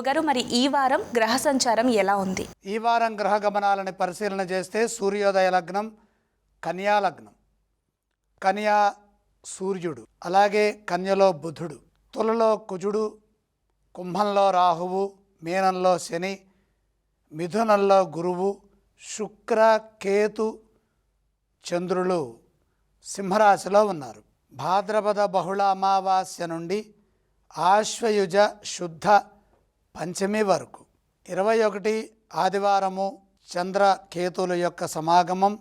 గురుగారు మరి ఈ వారం గ్రహ సంచారం ఎలా ఉంది? ఈ వారం గ్రహ గమనాలని పరిశీలన చేస్తే సూర్యోదయ లగ్నం కన్యా లగ్నం. కన్యా సూర్యుడు అలాగే కన్యలో బుధుడు తులలో కుజుడు కుంభంలో రాహువు మీనంలో శని మిథునంలో గురువు శుక్ర కేతు చంద్రులు సింహరాశిలో ఉన్నారు. భాద్రపద బహుళ అమావాస్య నుండి ఆశ్వయుజ శుద్ధ పంచమి వరకు. ఇరవై ఒకటి ఆదివారము చంద్ర కేతువుల యొక్క సమాగమం.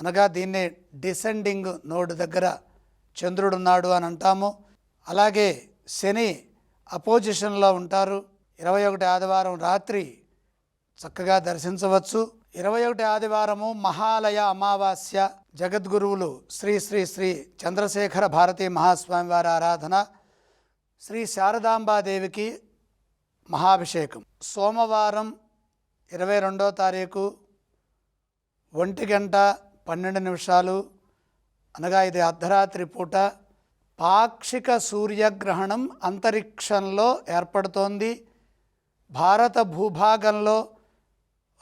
అనగా దీన్ని డిసెండింగ్ నోడ్ దగ్గర చంద్రుడున్నాడు అని అంటాము. అలాగే శని అపోజిషన్లో ఉంటారు. ఇరవై ఒకటి ఆదివారం రాత్రి చక్కగా దర్శించవచ్చు. ఇరవై ఒకటి ఆదివారము మహాలయ అమావాస్య జగద్గురువులు శ్రీ శ్రీ శ్రీ చంద్రశేఖర భారతీ మహాస్వామి వారి ఆరాధన. శ్రీ శారదాంబాదేవికి మహాభిషేకం. సోమవారం ఇరవై రెండో తారీఖు ఒంటి గంట పన్నెండు నిమిషాలు. అనగా ఇది అర్ధరాత్రి పూట పాక్షిక సూర్యగ్రహణం అంతరిక్షంలో ఏర్పడుతోంది. భారత భూభాగంలో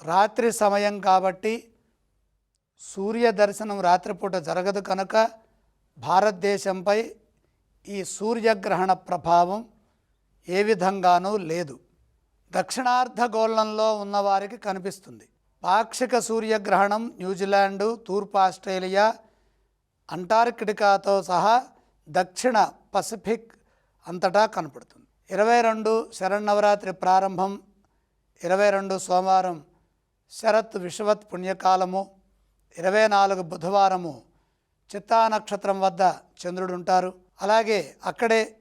రాత్రి సమయం కాబట్టి సూర్య దర్శనం రాత్రిపూట జరగదు కనుక భారతదేశంపై ఈ సూర్యగ్రహణ ప్రభావం ఏ విధంగానూ లేదు. దక్షిణార్ధగోళంలో ఉన్నవారికి కనిపిస్తుంది. పాక్షిక సూర్యగ్రహణం న్యూజిలాండు తూర్పు ఆస్ట్రేలియా అంటార్కిటికాతో సహా దక్షిణ పసిఫిక్ అంతటా కనపడుతుంది. ఇరవై రెండు శరన్నవరాత్రి ప్రారంభం ఇరవై రెండు సోమవారం శరత్ విషవత్ పుణ్యకాలము ఇరవై నాలుగు బుధవారము చిత్తా నక్షత్రం వద్ద చంద్రుడు ఉంటారు అలాగే అక్కడే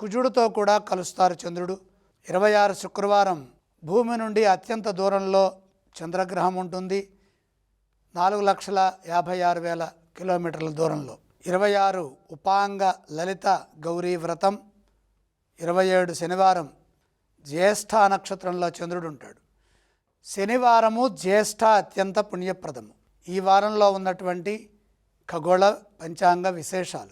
కుజుడితో కూడా కలుస్తారు చంద్రుడు. ఇరవై ఆరు శుక్రవారం భూమి నుండి అత్యంత దూరంలో చంద్రగ్రహం ఉంటుంది. నాలుగు లక్షల యాభై ఆరు వేల కిలోమీటర్ల దూరంలో. ఇరవై ఆరు ఉపాంగ లలిత గౌరీ వ్రతం. ఇరవై ఏడు శనివారం జ్యేష్ఠ నక్షత్రంలో చంద్రుడు ఉంటాడు. శనివారము జ్యేష్ఠ అత్యంత పుణ్యప్రదము. ఈ వారంలో ఉన్నటువంటి ఖగోళ పంచాంగ విశేషాలు.